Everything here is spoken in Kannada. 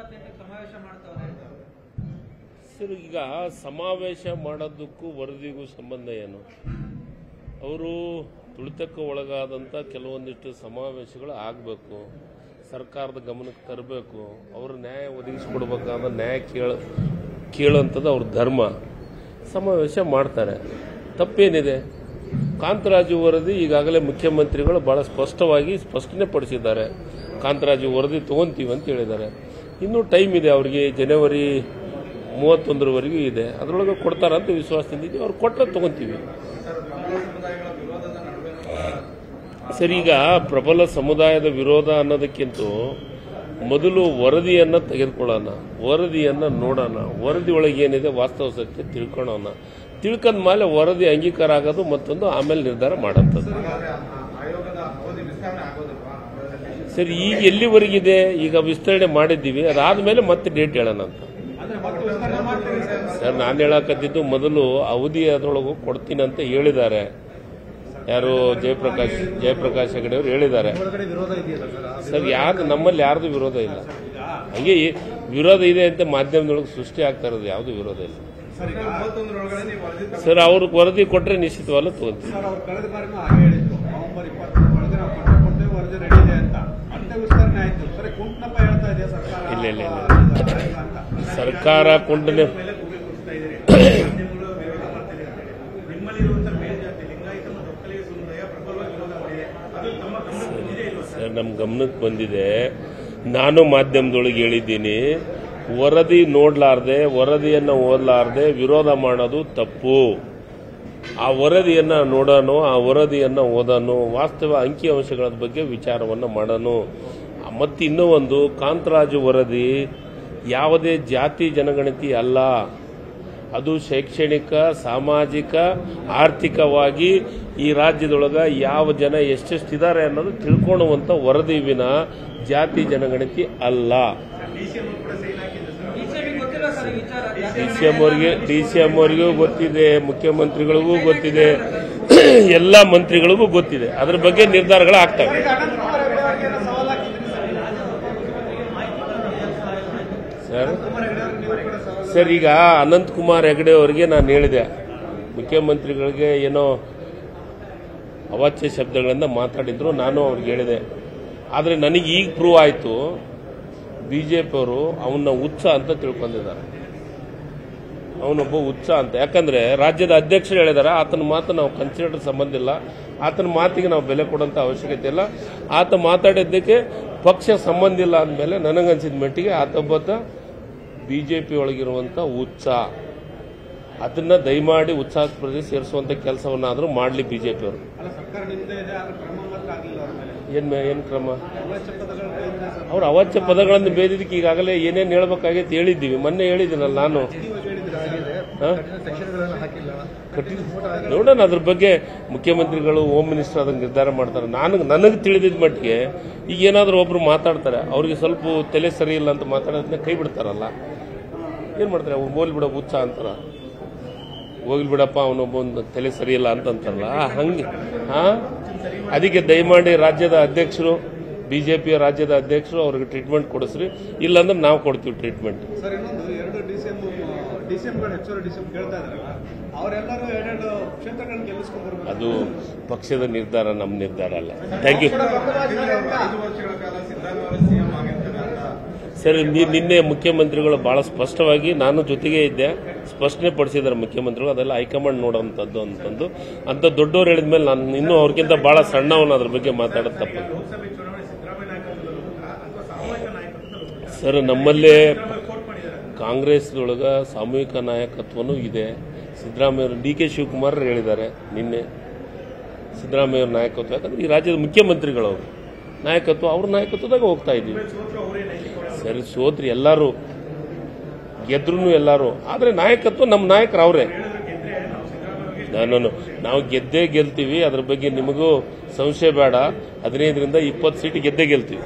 ಸಮಾವೇಶ ಈಗ ಸಮಾವೇಶ ಮಾಡೋದಕ್ಕೂ ವರದಿಗೂ ಸಂಬಂಧ ಏನು? ಅವರು ತುಳಿತಕ್ಕೆ ಒಳಗಾದಂಥ ಕೆಲವೊಂದಿಷ್ಟು ಸಮಾವೇಶಗಳು ಆಗಬೇಕು. ಸರ್ಕಾರದ ಗಮನಕ್ಕೆ ತರಬೇಕು. ಅವರು ನ್ಯಾಯ ಒದಗಿಸ್ಕೊಡ್ಬೇಕಾದ ನ್ಯಾಯ ಕೇಳ, ಕೇಳುವಂಥದ್ದು ಅವ್ರ ಧರ್ಮ. ಸಮಾವೇಶ ಮಾಡ್ತಾರೆ. ತಪ್ಪೇನಿದೆ? ಕಾಂತರಾಜು ವರದಿ ಈಗಾಗಲೇ ಮುಖ್ಯಮಂತ್ರಿಗಳು ಬಹಳ ಸ್ಪಷ್ಟವಾಗಿ ಸ್ಪಷ್ಟನೆ ಪಡಿಸಿದ್ದಾರೆ. ಕಾಂತರಾಜು ವರದಿ ತಗೊಂತೀವಿ ಅಂತ ಹೇಳಿದ್ದಾರೆ. ಇನ್ನೂ ಟೈಮ್ ಇದೆ ಅವರಿಗೆ, ಜನವರಿ ಮೂವತ್ತೊಂದರವರೆಗೂ ಇದೆ. ಅದರೊಳಗೆ ಕೊಡ್ತಾರಂತ ವಿಶ್ವಾಸದಿಂದ ಅವ್ರು ಕೊಟ್ಟರೆ ತೊಗೊತೀವಿ. ಸರಿ, ಈಗ ಪ್ರಬಲ ಸಮುದಾಯದ ವಿರೋಧ ಅನ್ನೋದಕ್ಕಿಂತ ಮೊದಲು ವರದಿಯನ್ನು ತೆಗೆದುಕೊಳ್ಳೋಣ, ವರದಿಯನ್ನು ನೋಡೋಣ. ವರದಿ ಒಳಗೆ ಏನಿದೆ ವಾಸ್ತವ ಸತ್ಯ ತಿಳ್ಕೊಳ್ಳೋಣ. ತಿಳ್ಕೊಂಡ ಮೇಲೆ ವರದಿ ಅಂಗೀಕಾರ ಆಗೋದು ಮತ್ತೊಂದು ಆಮೇಲೆ ನಿರ್ಧಾರ ಮಾಡೋಂಥದ್ದು ಆಯೋಗದ ಅವಧಿ ವಿಸ್ತರಣೆ ಆಗೋದಿಲ್ವಾ ಸರ್, ಈಗ ಎಲ್ಲಿವರೆಗಿದೆ ಈಗ ವಿಸ್ತರಣೆ ಮಾಡಿದ್ದೀವಿ. ಅದಾದ್ಮೇಲೆ ಮತ್ತೆ ಡೇಟ್ ಹೇಳೋಣ ಅಂತ. ಸರ್, ನಾನು ಹೇಳಕತ್ತಿದ್ದು ಮೊದಲು ಅವಧಿ ಅದರೊಳಗೂ ಕೊಡ್ತೀನಿ ಅಂತ ಹೇಳಿದ್ದಾರೆ. ಯಾರು ಜಯಪ್ರಕಾಶ್ ಜಯಪ್ರಕಾಶ್ ಹೆಗಡೆ ಅವರು ಹೇಳಿದ್ದಾರೆ. ಸರ್ ಯಾರು ನಮ್ಮಲ್ಲಿ ಯಾರ್ದು ವಿರೋಧ ಇಲ್ಲ. ಹಂಗೆ ವಿರೋಧ ಇದೆ ಅಂತ ಮಾಧ್ಯಮದೊಳಗೆ ಸೃಷ್ಟಿ ಆಗ್ತಾ ಇರೋದು ಯಾವುದು ವಿರೋಧ ಇಲ್ಲ. ಸರ್, ಅವ್ರಿಗೆ ವರದಿ ಕೊಟ್ಟರೆ ನಿಶ್ಚಿತವಲ್ಲ ತಗೊಂತೀವಿ ಇಲ್ಲ, ಇಲ್ಲ, ಇಲ್ಲ. ಸರ್ಕಾರ ಕುಂಟನೆ ಸರ್? ನಮ್ಮ ಗಮನಕ್ಕೆ ಬಂದಿದೆ. ನಾನು ಮಾಧ್ಯಮದೊಳಗೆ ಹೇಳಿದ್ದೀನಿ ವರದಿ ನೋಡ್ಲಾರ್ದೆ ವರದಿಯನ್ನು ಓದಲಾರ್ದೆ ವಿರೋಧ ಮಾಡೋದು ತಪ್ಪು. ಆ ವರದಿಯನ್ನು ನೋಡೋಣ ಆ ವರದಿಯನ್ನು ಓದೋಣ ವಾಸ್ತವ ಅಂಕಿಅಂಶಗಳ ಬಗ್ಗೆ ವಿಚಾರವನ್ನು ಮಾಡೋಣ ಮತ್ತು ಇನ್ನೂ ಒಂದು ಕಾಂತರಾಜು ವರದಿ, ಯಾವುದೇ ಜಾತಿ ಜನಗಣತಿ ಅಲ್ಲ. ಅದು ಶೈಕ್ಷಣಿಕ, ಸಾಮಾಜಿಕ, ಆರ್ಥಿಕವಾಗಿ ಈ ರಾಜ್ಯದೊಳಗೆ ಯಾವ ಜನ ಎಷ್ಟೆಷ್ಟಿದ್ದಾರೆ ಅನ್ನೋದು ತಿಳ್ಕೊಳ್ಳುವಂತ ವರದಿ ವಿನ ಜಾತಿ ಜನಗಣತಿ ಅಲ್ಲ. ಡಿ ಸಿ ಎಂ ಅವರಿಗೆ, ಡಿ ಸಿ ಎಂ ಅವರಿಗೂ ಗೊತ್ತಿದೆ, ಮುಖ್ಯಮಂತ್ರಿಗಳಿಗೂ ಗೊತ್ತಿದೆ, ಎಲ್ಲ ಮಂತ್ರಿಗಳಿಗೂ ಗೊತ್ತಿದೆ. ಅದ್ರ ಬಗ್ಗೆ ನಿರ್ಧಾರಗಳು ಆಗ್ತವೆ ಅನಂತಕುಮಾರ್ ಹೆಗಡೆ ಅವರಿಗೆ ಏನೋ ಸವಾಲ್ ಹಾಕಿದ್ರಿ ಸರ್ ಸರ್ ಈಗ ಅನಂತಕುಮಾರ್ ಹೆಗಡೆ ಅವರಿಗೆ ನಾನು ಹೇಳಿದೆ. ಮುಖ್ಯಮಂತ್ರಿಗಳಿಗೆ ಏನೋ ಅವಾಚ್ಯ ಶಬ್ದಗಳನ್ನು ಮಾತಾಡಿದ್ರು, ನಾನು ಅವ್ರಿಗೆ ಹೇಳಿದೆ. ಆದರೆ ನನಗೆ ಈಗ ಪ್ರೂವ್ ಆಯಿತು ಬಿ ಜೆ ಪಿಯವರು ಅವನ್ನ ಹುಚ್ಚ ಅಂತ ತಿಳ್ಕೊಂಡಿದ್ದಾರೆ. ಅವನೊಬ್ಬ ಹುಚ್ಚ ಅಂತ. ಯಾಕಂದ್ರೆ ರಾಜ್ಯದ ಅಧ್ಯಕ್ಷರು ಹೇಳಿದಾರೆ, ಆತನ ಮಾತು ನಾವು ಕನ್ಸಿಡರ್ ಸಂಬಂಧ ಇಲ್ಲ. ಆತನ ಮಾತಿಗೆ ನಾವು ಬೆಲೆ ಕೊಡೋಂಥ ಅವಶ್ಯಕತೆ ಇಲ್ಲ. ಆತ ಮಾತಾಡಿದ್ದಕ್ಕೆ ಪಕ್ಷ ಸಂಬಂಧ ಇಲ್ಲ ಅಂದಮೇಲೆ ನನಗನ್ಸಿದ ಮಟ್ಟಿಗೆ ಆತೊಬ್ಬತ ಬಿಜೆಪಿ ಒಳಗಿರುವಂತ ಉತ್ಸಾಹ ಅದನ್ನ ದಯಮಾಡಿ ಉತ್ಸಾಹಸ್ಪರ್ಧೆ ಸೇರಿಸುವಂತ ಕೆಲಸವನ್ನಾದರೂ ಮಾಡಲಿ ಬಿಜೆಪಿ ಅವರು. ಅಲ್ಲ ಏನು ಏನ್ ಕ್ರಮ? ಅವ್ರ ಅವಾಚ್ಯ ಪದಗಳನ್ನು ಬೇದಿದ್ದಕ್ಕೆ ಈಗಾಗಲೇ ಏನೇನು ಹೇಳ್ಬೇಕಾಗೈತೆ ಹೇಳಿದ್ದೀವಿ. ಮೊನ್ನೆ ಹೇಳಿದ್ದೀನಲ್ಲ ನಾನು. ನೋಡೋಣ ಅದ್ರ ಬಗ್ಗೆ ಮುಖ್ಯಮಂತ್ರಿಗಳು ಹೋಮ್ ಮಿನಿಸ್ಟರ್ ಅದನ್ನ ನಿರ್ಧಾರ ಮಾಡ್ತಾರೆ. ನಾನು ನನಗೆ ತಿಳಿದಿದ್ದ ಮಟ್ಟಿಗೆ ಈಗ ಏನಾದರೂ ಒಬ್ರು ಮಾತಾಡ್ತಾರೆ ಅವ್ರಿಗೆ ಸ್ವಲ್ಪ ತಲೆ ಸರಿ ಇಲ್ಲ ಅಂತ ಮಾತಾಡೋದನ್ನ ಕೈ ಬಿಡ್ತಾರಲ್ಲ. ಏನ್ ಮಾಡ್ತಾರೆ? ಅವ್ರು ಹೋಗ್ಲಿ ಬಿಡ ಹುಚ್ಚ ಅಂತಾರ. ಹೋಗ್ಲಿ ಬಿಡಪ್ಪ ಅವನೊಬ್ಬ ಒಂದು ತಲೆ ಸರಿಯಿಲ್ಲ ಇಲ್ಲ ಅಂತ ಅಂತಾರಲ್ಲ ಹಂಗೆ. ಹಾ ಅದಕ್ಕೆ ದಯಮಾಡಿ ರಾಜ್ಯದ ಅಧ್ಯಕ್ಷರು ಬಿಜೆಪಿಯ ರಾಜ್ಯದ ಅಧ್ಯಕ್ಷರು ಅವ್ರಿಗೆ ಟ್ರೀಟ್ಮೆಂಟ್ ಕೊಡಿಸ್ರಿ. ಇಲ್ಲಾಂದ್ರೆ ನಾವು ಕೊಡ್ತೀವಿ ಟ್ರೀಟ್ಮೆಂಟ್ ಅದು ಪಕ್ಷದ ನಿರ್ಧಾರ ನಮ್ಮ ನಿರ್ಧಾರ ಅಲ್ಲ. ಥ್ಯಾಂಕ್ ಯು ಸರ್ ನಿನ್ನೆ ಮುಖ್ಯಮಂತ್ರಿಗಳು ಬಹಳ ಸ್ಪಷ್ಟವಾಗಿ ನಾನು ಜೊತೆಗೆ ಇದ್ದೆ. ಸ್ಪಷ್ಟನೆ ಪಡಿಸಿದ್ದಾರೆ ಮುಖ್ಯಮಂತ್ರಿಗಳು. ಅದೆಲ್ಲ ಹೈಕಮಾಂಡ್ ನೋಡೋಂಥದ್ದು ಅಂತಂದು. ಅಂತ ದೊಡ್ಡವ್ರು ಹೇಳಿದ ಮೇಲೆ ನಾನು ಇನ್ನೂ ಅವ್ರಿಗಿಂತ ಬಹಳ ಸಣ್ಣವನು ಅದ್ರ ಬಗ್ಗೆ ಮಾತಾಡೋದು ತಪ್ಪ. ಸರ್, ನಮ್ಮಲ್ಲಿ ಕಾಂಗ್ರೆಸ್ದೊಳಗೆ ಸಾಮೂಹಿಕ ನಾಯಕತ್ವನೂ ಇದೆ. ಸಿದ್ದರಾಮಯ್ಯ ಡಿ ಕೆ ಶಿವಕುಮಾರ್ ಹೇಳಿದ್ದಾರೆ ನಿನ್ನೆ. ಸಿದ್ದರಾಮಯ್ಯ ಅವ್ರ ನಾಯಕತ್ವ. ಯಾಕಂದ್ರೆ ಈ ರಾಜ್ಯದ ಮುಖ್ಯಮಂತ್ರಿಗಳವರು. ನಾಯಕತ್ವ, ಅವ್ರ ನಾಯಕತ್ವದಾಗ ಹೋಗ್ತಾ ಇದೀವಿ ಸರಿ, ಸೋತ್ರಿ, ಎಲ್ಲರೂ ಗೆದ್ರು ಎಲ್ಲರೂ. ಆದ್ರೆ ನಾಯಕತ್ವ ನಮ್ಮ ನಾಯಕರು ಅವರೇ. ನಾನು ನಾವು ಗೆದ್ದೇ ಗೆಲ್ತೀವಿ, ಅದ್ರ ಬಗ್ಗೆ ನಿಮಗೂ ಸಂಶಯ ಬೇಡ. ಹದಿನೈದರಿಂದ ಇಪ್ಪತ್ತು ಸೀಟ್ ಗೆದ್ದೇ ಗೆಲ್ತೀವಿ.